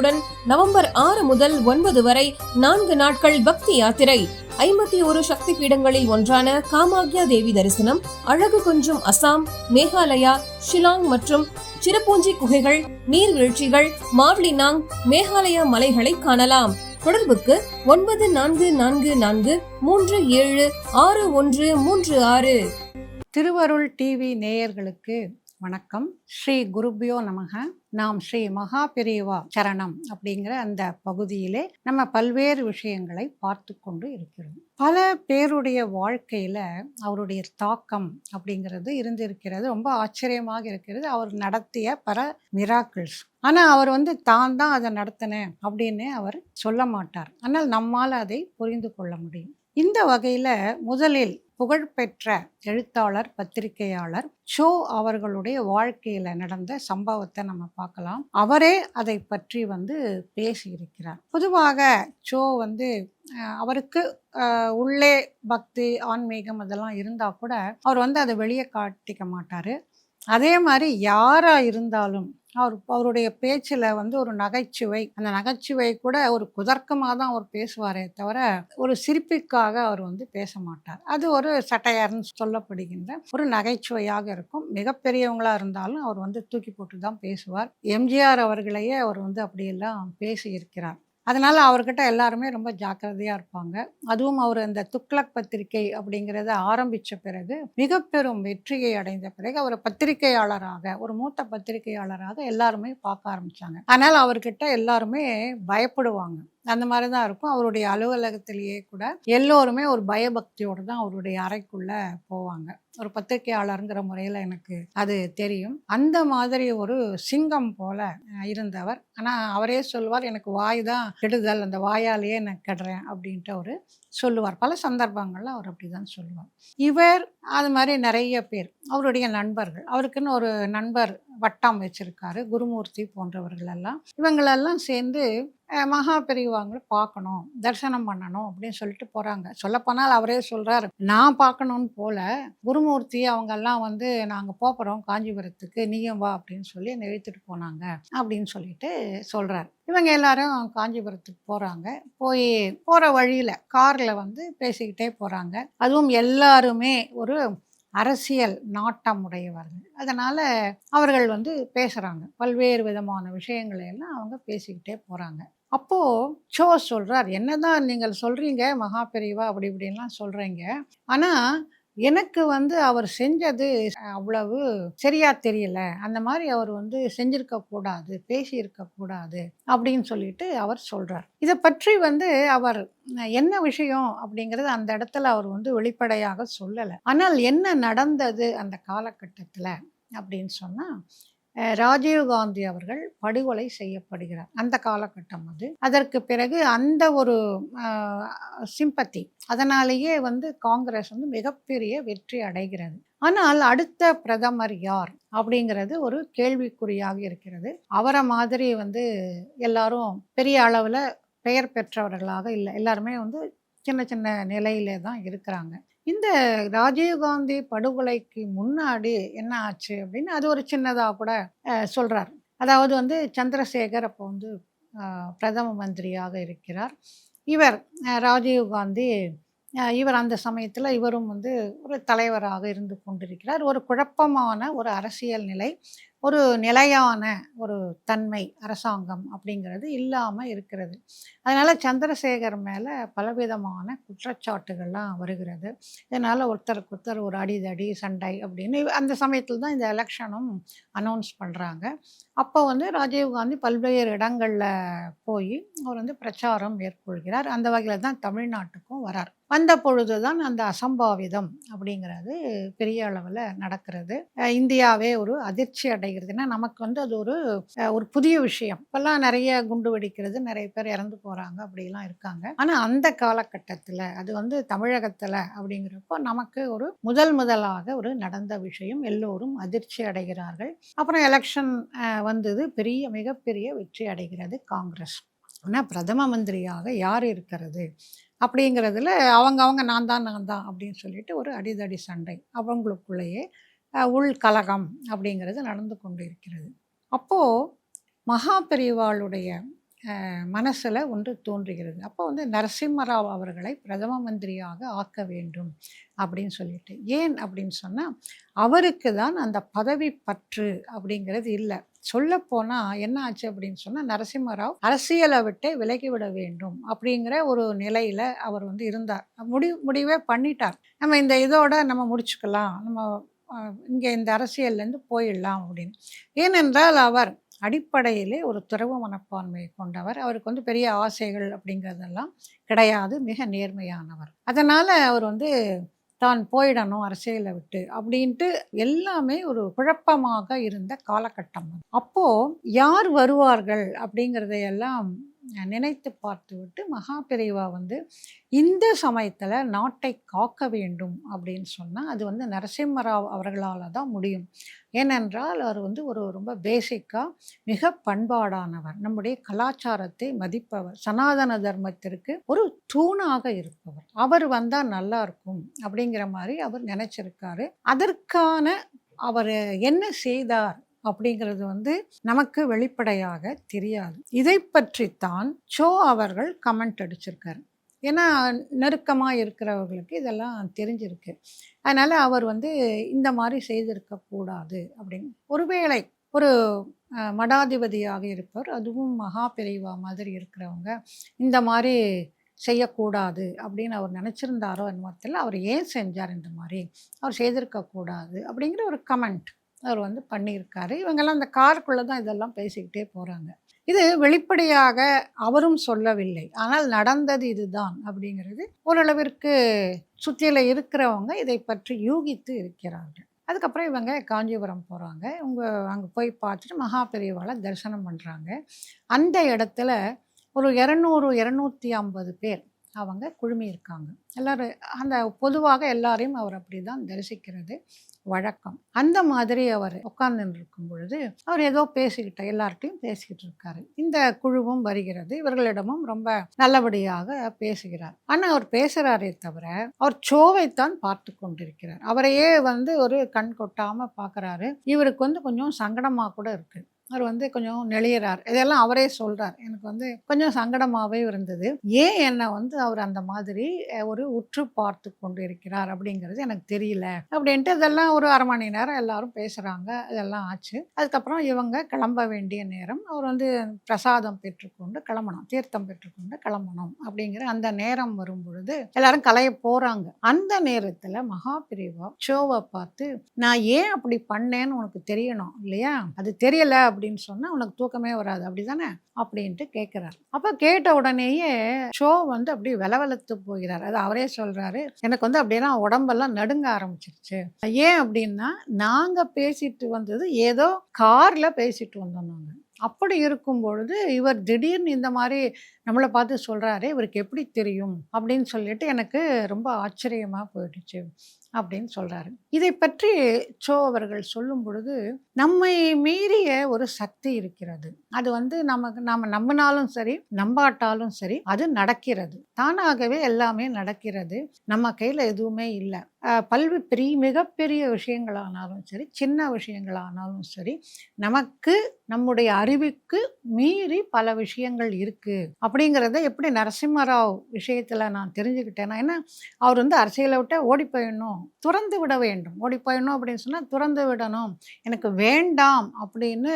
திருப்பதிகளுடன் November ஆறு முதல் ஒன்பது வரை நான்கு நாட்கள் பக்தி யாத்திரை. ஐம்பத்தி ஒரு சக்தி பீடங்களில் ஒன்றான காமாக்யா தேவி தரிசனம் அழகு கொஞ்சம் அசாம் மேகாலயா ஷிலாங் மற்றும் சிறப்பூஞ்சி குகைகள் நீர்வீழ்ச்சிகள் மாவ்லினாங் மேகாலயா மலைகளை காணலாம். தொடர்புக்கு ஒன்பது நான்கு நான்கு நான்கு மூன்று ஏழு ஆறு ஒன்று மூன்று ஆறு. திருவருள் டிவி நேயர்களுக்கு வணக்கம். ஸ்ரீ குருபியோ நமக. நாம் ஸ்ரீ மகா பெரியவா சரணம் அப்படிங்கிற அந்த பகுதியிலே நம்ம பல்வேறு விஷயங்களை பார்த்து கொண்டு இருக்கிறோம். பல பேருடைய வாழ்க்கையில் அவருடைய தாக்கம் அப்படிங்கிறது இருந்திருக்கிறது. ரொம்ப ஆச்சரியமாக இருக்கிறது. அவர் நடத்திய பல மிராக்கிள்ஸ். ஆனால் அவர் வந்து தான் தான் அதை நடத்தினேன் அப்படின்னு அவர் சொல்ல மாட்டார். ஆனால் நம்மால் அதை புரிந்து கொள்ள முடியும். இந்த வகையில் முதலில் புகழ்பெற்ற எழுத்தாளர் பத்திரிகையாளர் ஷோ அவர்களுடைய வாழ்க்கையில் நடந்த சம்பவத்தை நம்ம பார்க்கலாம். அவரே அதை பற்றி வந்து பேசியிருக்கிறார். பொதுவாக ஷோ வந்து அவருக்கு உள்ளே பக்தி ஆன்மீகம் அதெல்லாம் இருந்தால் கூட அவர் வந்து அதை வெளியே காட்டிக்க மாட்டார். அதே மாதிரி யாராக இருந்தாலும் அவர் அவருடைய பேச்சில் வந்து ஒரு நகைச்சுவை. அந்த நகைச்சுவை கூட ஒரு குதர்க்கமாக தான் அவர் பேசுவாரே தவிர ஒரு சிரிப்புக்காக அவர் வந்து பேச மாட்டார். அது ஒரு சட்டையார்ன்னு சொல்லப்படுகின்ற ஒரு நகைச்சுவையாக இருக்கும். மிகப்பெரியவங்களாக இருந்தாலும் அவர் வந்து தூக்கி போட்டு தான் பேசுவார் எம்ஜிஆர் அவர்களையே அவர் வந்து அப்படியெல்லாம் பேசி இருக்கிறார் அதனால் அவர்கிட்ட எல்லாருமே ரொம்ப ஜாக்கிரதையாக இருப்பாங்க. அதுவும் அவர் அந்த துக்ளக் பத்திரிகை அப்படிங்கிறத ஆரம்பித்த பிறகு மிக பெரும் வெற்றியை அடைந்த பிறகு அவர் பத்திரிகையாளராக ஒரு மூத்த பத்திரிகையாளராக எல்லாருமே பார்க்க ஆரம்பித்தாங்க அதனால் அவர்கிட்ட எல்லாருமே பயப்படுவாங்க. அந்த மாதிரி தான் இருக்கும். அவருடைய அலுவலகத்திலேயே கூட எல்லோருமே ஒரு பயபக்தியோடு தான் அவருடைய அறைக்குள்ளே போவாங்க. ஒரு பத்திரிகையாளருங்கிற முறையில் எனக்கு அது தெரியும். அந்த மாதிரி ஒரு சிங்கம் போல இருந்தவர். ஆனால் அவரே சொல்லுவார் எனக்கு வாய் தான் கெடுதல் அந்த வாயாலேயே நான் கெடுறேன் அப்படின்ட்டு அவர் சொல்லுவார். பல சந்தர்ப்பங்களில் அவர் அப்படிதான் சொல்லுவார். இவர் அது மாதிரி நிறைய பேர் அவருடைய நண்பர்கள் அவருக்குன்னு ஒரு நண்பர் வட்டம் வச்சுருக்காரு குருமூர்த்தி போன்றவர்கள் எல்லாம் இவங்களெல்லாம் சேர்ந்து மகா பெரியவாங்களை பார்க்கணும் தரிசனம் பண்ணணும் அப்படின்னு சொல்லிட்டு போகிறாங்க சொல்லப்போனால் அவரே சொல்கிறாரு நான் பார்க்கணும்னு போல குருமூர்த்தி அவங்கெல்லாம் வந்து நாங்கள் போகிறோம் காஞ்சிபுரத்துக்கு நீயும் வா அப்படின்னு சொல்லி என்னை இழுத்துட்டு போனாங்க அப்படின்னு சொல்லிட்டு சொல்கிறார் இவங்க எல்லாரும் காஞ்சிபுரத்துக்கு போகிறாங்க போய் போகிற வழியில் காரில் வந்து பேசிக்கிட்டே போகிறாங்க அதுவும் எல்லாருமே ஒரு அரசியல் நாட்டம் உடையவர்கள் அதனால் அவர்கள் வந்து பேசுகிறாங்க பல்வேறு விதமான விஷயங்களை எல்லாம் அவங்க பேசிக்கிட்டே போகிறாங்க அப்போது சோ சொல்றார் என்னதான் நீங்கள் சொல்கிறீங்க மகா பெரியவா அப்படி இப்படின்லாம் சொல்கிறீங்க ஆனால் எனக்கு வந்து அவர் செஞ்சது அவ்வளவு சரியா தெரியல. அந்த மாதிரி அவர் வந்து செஞ்சிருக்க கூடாது பேசியிருக்க கூடாது அப்படின்னு சொல்லிட்டு அவர் சொல்றார். இதை பற்றி வந்து அவர் என்ன விஷயம்? அப்படிங்கிறது அந்த இடத்துல அவர் வந்து வெளிப்படையாக சொல்லலை. ஆனால் என்ன நடந்தது அந்த காலகட்டத்தில்? அப்படின்னு சொன்னால் ராஜீவ்காந்தி ராஜீவ் காந்தி அவர்கள் படுகொலை செய்யப்படுகிறார். அந்த காலகட்டம் அது. அதற்கு பிறகு அந்த ஒரு சிம்பத்தி அதனாலேயே வந்து காங்கிரஸ் வந்து மிகப்பெரிய வெற்றி அடைகிறது. ஆனால் அடுத்த பிரதமர் யார் அப்படிங்கிறது ஒரு கேள்விக்குறியாக இருக்கிறது. அவரை மாதிரி வந்து எல்லாரும் பெரிய அளவில் பெயர் பெற்றவர்களாக இல்லை. எல்லாருமே வந்து சின்ன சின்ன நிலையிலே தான் இருக்கிறாங்க. இந்த ராஜீவ்காந்தி படுகொலைக்கு முன்னாடி என்ன ஆச்சு அப்படின்னு அது ஒரு சின்னதாக கூட சொல்கிறார் அதாவது வந்து சந்திரசேகர் அப்போ வந்து பிரதம மந்திரியாக இருக்கிறார். இவர் ராஜீவ்காந்தி இவர் அந்த சமயத்தில் இவரும் வந்து ஒரு தலைவராக இருந்து கொண்டிருக்கிறார். ஒரு குழப்பமான ஒரு அரசியல் நிலை. ஒரு நிலையான ஒரு தன்மை அரசாங்கம் அப்படிங்கிறது இல்லாமல் இருக்கிறது. அதனால் சந்திரசேகர் மேலே பலவிதமான குற்றச்சாட்டுகள்லாம் வருகிறது. இதனால் ஒருத்தருக்கு ஒருத்தர் ஒரு அடிதடி சண்டை அப்படின்னு அந்த சமயத்தில் தான் இந்த எலெக்ஷனும் அனௌன்ஸ் பண்ணுறாங்க அப்போ வந்து ராஜீவ்காந்தி பல்வேறு இடங்களில் போய் அவர் வந்து பிரச்சாரம் மேற்கொள்கிறார். அந்த வகையில் தான் தமிழ்நாட்டுக்கும் வரார். வந்த பொழுது தான் அந்த அசம்பாவிதம் அப்படிங்கிறது பெரிய அளவில் நடக்கிறது. இந்தியாவே ஒரு அதிர்ச்சி அடைகிறதுனா நமக்கு வந்து அது ஒரு ஒரு புதிய விஷயம். இப்போல்லாம் நிறைய குண்டு வெடிக்கிறது நிறைய பேர் இறந்து போகிறாங்க அப்படிலாம் இருக்காங்க. ஆனால் அந்த காலகட்டத்தில் அது வந்து தமிழகத்தில் அப்படிங்கிறப்போ நமக்கு ஒரு முதல் முதலாக ஒரு நடந்த விஷயம். எல்லோரும் அதிர்ச்சி அடைகிறார்கள். அப்புறம் எலெக்ஷன் வந்தது பெரிய மிகப்பெரிய வெற்றி அடைகிறது காங்கிரஸ். ஆனால் பிரதம மந்திரியாக யார் இருக்கிறது? அப்படிங்கிறதுல அவங்க அவங்க நான் தான் நான் தான் அப்படின்னு சொல்லிட்டு ஒரு அடிதடி சண்டை அவங்களுக்குள்ளேயே உள் கலகம் அப்படிங்கிறது நடந்து கொண்டு இருக்கிறது. அப்போது மகா பெரிவாளுடைய மனசில் ஒன்று தோன்றுகிறது. அப்போ வந்து நரசிம்மராவ் அவர்களை பிரதம மந்திரியாக ஆக்க வேண்டும் அப்படின்னு சொல்லிட்டு. ஏன் அப்படின்னு சொன்னால் அவருக்கு தான் அந்த பதவி பற்று அப்படிங்கிறது இல்லை. சொல்லப்போனால் என்ன ஆச்சு அப்படின்னு சொன்னால் நரசிம்மராவ் அரசியலை விட்டே விலகிவிட வேண்டும் அப்படிங்கிற ஒரு நிலையில் அவர் வந்து இருந்தார். முடி முடிவே பண்ணிட்டார். நம்ம இந்த இதோட நம்ம முடிச்சுக்கலாம். நம்ம இங்கே இந்த அரசியல்லேருந்து போயிடலாம் அப்படின்னு. ஏனென்றால் அவர் அடிப்படையிலே ஒரு துறவு மனப்பான்மையை கொண்டவர். அவருக்கு வந்து பெரிய ஆசைகள் அப்படிங்கிறதெல்லாம் கிடையாது. மிக நேர்மையானவர். அதனால் அவர் வந்து தான் போயிடணும் அரசியலை விட்டு அப்படின்ட்டு எல்லாமே ஒரு குழப்பமாக இருந்த காலகட்டம் அப்போது யார் வருவார்கள் அப்படிங்கிறதையெல்லாம் நினைத்து பார்த்துவிட்டு மகாபிரிவா வந்து இந்த சமயத்தில் நாட்டை காக்க வேண்டும் அப்படின்னு சொன்னால் அது வந்து நரசிம்மராவ் அவர்களால் தான் முடியும். ஏனென்றால் அவர் வந்து ஒரு ரொம்ப பேசிக்காக மிக பண்பாடானவர். நம்முடைய கலாச்சாரத்தை மதிப்பவர். சனாதன தர்மத்திற்கு ஒரு தூணாக இருப்பவர். அவர் வந்தால் நல்லா இருக்கும் அப்படிங்கிற மாதிரி அவர் நினச்சிருக்காரு. அதற்கான அவர் என்ன செய்தார் அப்படிங்கிறது வந்து நமக்கு வெளிப்படையாக தெரியாது. இதை பற்றித்தான் சோ அவர்கள் கமெண்ட் அடிச்சிருக்காரு. ஏன்னா நெருக்கமாக இருக்கிறவர்களுக்கு இதெல்லாம் தெரிஞ்சிருக்கு. அதனால் அவர் வந்து இந்த மாதிரி செய்திருக்கக்கூடாது அப்படின்னு. ஒருவேளை ஒரு மடாதிபதியாக இருப்பவர் அதுவும் மகா பிரிவா மாதிரி இருக்கிறவங்க இந்த மாதிரி செய்யக்கூடாது அப்படின்னு அவர் நினச்சிருந்தாரோ என்னமோ தெரியல. அவர் ஏன் செஞ்சார் இந்த மாதிரி? அவர் செய்திருக்கக்கூடாது அப்படிங்கிற ஒரு கமெண்ட் அவர் வந்து பண்ணியிருக்காரு. இவங்கெல்லாம் அந்த காருக்குள்ளே தான் இதெல்லாம் பேசிக்கிட்டே போகிறாங்க இது வெளிப்படையாக அவரும் சொல்லவில்லை. ஆனால் நடந்தது இதுதான் அப்படிங்கிறது ஓரளவிற்கு சுற்றியில் இருக்கிறவங்க இதை பற்றி யூகித்து இருக்கிறார்கள். அதுக்கப்புறம் இவங்க காஞ்சிபுரம் போகிறாங்க இவங்க அங்கே போய் பார்த்துட்டு மகா பெரியவாளை தரிசனம் பண்ணுறாங்க அந்த இடத்துல ஒரு இரநூறு இரநூத்தி ஐம்பது பேர் அவங்க குழுமி இருக்காங்க. எல்லோரும் அந்த பொதுவாக எல்லாரையும் அவர் அப்படி தான் தரிசிக்கிறது. வழக்கம். அந்த மாதிரி அவர் உட்கார்ந்து இருக்கும் பொழுது அவர் ஏதோ பேசிக்கிட்ட எல்லார்ட்டையும் பேசிக்கிட்டு இருக்காரு இந்த குழுவும் வருகிறது. இவர்களிடமும் ரொம்ப நல்லபடியாக பேசுகிறார். ஆனால் அவர் பேசுகிறாரே தவிர அவர் சோவைத்தான் பார்த்து கொண்டிருக்கிறார். அவரையே வந்து ஒரு கண் கொட்டாமல் பார்க்குறாரு. இவருக்கு வந்து கொஞ்சம் சங்கடமாக கூட இருக்குது அவர் வந்து கொஞ்சம் நெளியறார். இதெல்லாம் அவரே சொல்கிறார் எனக்கு வந்து கொஞ்சம் சங்கடமாகவே இருந்தது. ஏன் என்னை வந்து அவர் அந்த மாதிரி ஒரு உற்று பார்த்து கொண்டு இருக்கிறார் அப்படிங்கிறது எனக்கு தெரியல. அப்படின்ட்டு இதெல்லாம் ஒரு அரை மணி நேரம் எல்லாரும் பேசுகிறாங்க இதெல்லாம் ஆச்சு. அதுக்கப்புறம் இவங்க கிளம்ப வேண்டிய நேரம் அவர் வந்து பிரசாதம் பெற்றுக்கொண்டு கிளம்பணும். தீர்த்தம் பெற்றுக்கொண்டு கிளம்பணும் அப்படிங்கிற அந்த நேரம் வரும் பொழுது எல்லாரும் கலைய போகிறாங்க அந்த நேரத்தில் மகாபிரிவா ஷோவை பார்த்து நான் ஏன் அப்படி பண்ணேன்னு உனக்கு தெரியணும் இல்லையா? அது தெரியலை அப்படின்னு சொன்னால் உனக்கு தூக்கமே வராது. அப்படிதானே? அப்படின்ட்டு கேட்குறாரு அப்போ கேட்ட உடனேயே ஷோ வந்து அப்படியே வெலவெலத்து போகிறார். அது அவரே சொல்றாரு எனக்கு வந்து அப்படியெல்லாம் உடம்பெல்லாம் நடுங்க ஆரம்பிச்சிருச்சு. ஏன் அப்படின்னா நாங்க பேசிட்டு வந்தது ஏதோ கார்ல பேசிட்டு வந்தோம் நாங்கள் அப்படி இருக்கும் பொழுது இவர் திடீர்னு இந்த மாதிரி நம்மளை பார்த்து சொல்கிறாரு இவருக்கு எப்படி தெரியும்? அப்படின்னு சொல்லிட்டு எனக்கு ரொம்ப ஆச்சரியமாக போயிடுச்சு அப்படின்னு சொல்கிறாரு இதை பற்றி சோ அவர்கள் சொல்லும் பொழுது நம்மை மீறிய ஒரு சக்தி இருக்கிறது. அது வந்து நமக்கு நாம் நம்பினாலும் சரி நம்பாட்டாலும் சரி அது நடக்கிறது. தானாகவே எல்லாமே நடக்கிறது. நம்ம கையில் எதுவுமே இல்லை. பல்வி பெரிய மிகப்பெரிய விஷயங்களானாலும் சரி சின்ன விஷயங்களானாலும் சரி நமக்கு நம்முடைய அறிவுக்கு மீறி பல விஷயங்கள் இருக்குது அப்படி அப்படிங்கிறத எப்படி நரசிம்மராவ் விஷயத்தில் நான் தெரிஞ்சுக்கிட்டேன்னா ஏன்னா அவர் வந்து அரசியலை விட்டு ஓடி போயிடணும். துறந்து விட வேண்டும். ஓடி போயிடணும் அப்படின்னு சொன்னால் துறந்து விடணும். எனக்கு வேண்டாம் அப்படின்னு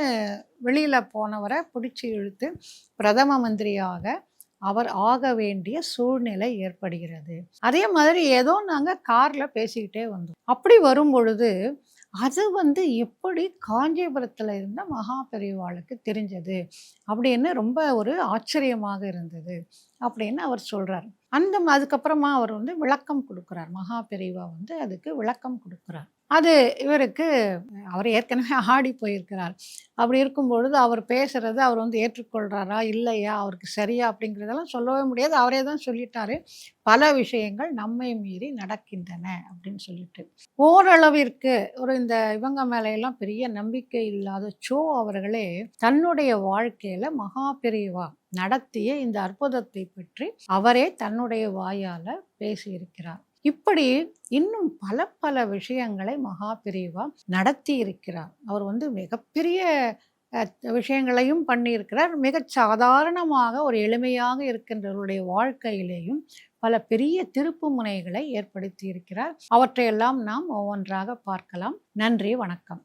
வெளியில் போனவரை பிடிச்சி இழுத்து பிரதம மந்திரியாக அவர் ஆக வேண்டிய சூழ்நிலை ஏற்படுகிறது. அதே மாதிரி ஏதோ நாங்கள் காரில் பேசிக்கிட்டே வந்தோம். அப்படி வரும் பொழுது அது வந்து எப்படி காஞ்சிபுரத்தில் இருந்த மகா பெரியவாளுக்கு தெரிஞ்சது? அப்படின்னு ரொம்ப ஒரு ஆச்சரியமாக இருந்தது. அப்படின்னு அவர் சொல்கிறார் அந்த அதுக்கப்புறமா அவர் வந்து விளக்கம் கொடுக்குறார். மகா பெரியவா வந்து அதுக்கு விளக்கம் கொடுக்குறார். அது இவருக்கு அவர் ஏற்கனவே ஆடி போயிருக்கிறார். அப்படி இருக்கும் பொழுது அவர் பேசுகிறது அவர் வந்து ஏற்றுக்கொள்கிறாரா இல்லையா அவருக்கு சரியா அப்படிங்கிறதெல்லாம் சொல்லவே முடியாது. அவரே தான் சொல்லிட்டாரு. பல விஷயங்கள் நம்மை மீறி நடக்கின்றன அப்படின்னு சொல்லிட்டு. ஓரளவிற்கு ஒரு இந்த இவங்க மேலையெல்லாம் பெரிய நம்பிக்கை இல்லாத சோ அவர்களே தன்னுடைய வாழ்க்கையில் மகா பெரியவா நடத்திய இந்த அற்புதத்தை பற்றி அவரே தன்னுடைய வாயால பேசியிருக்கிறார். இப்படி இன்னும் பல பல விஷயங்களை மகாபிரிவா நடத்தி இருக்கிறார் அவர் வந்து மிகப்பெரிய அஹ், விஷயங்களையும் பண்ணியிருக்கிறார். மிகச் சாதாரணமாக ஒரு எளிமையாக இருக்கின்றவருடைய வாழ்க்கையிலேயும் பல பெரிய திருப்பு முனைகளை ஏற்படுத்தி இருக்கிறார் அவற்றையெல்லாம் நாம் ஒவ்வொன்றாக பார்க்கலாம். நன்றி வணக்கம்.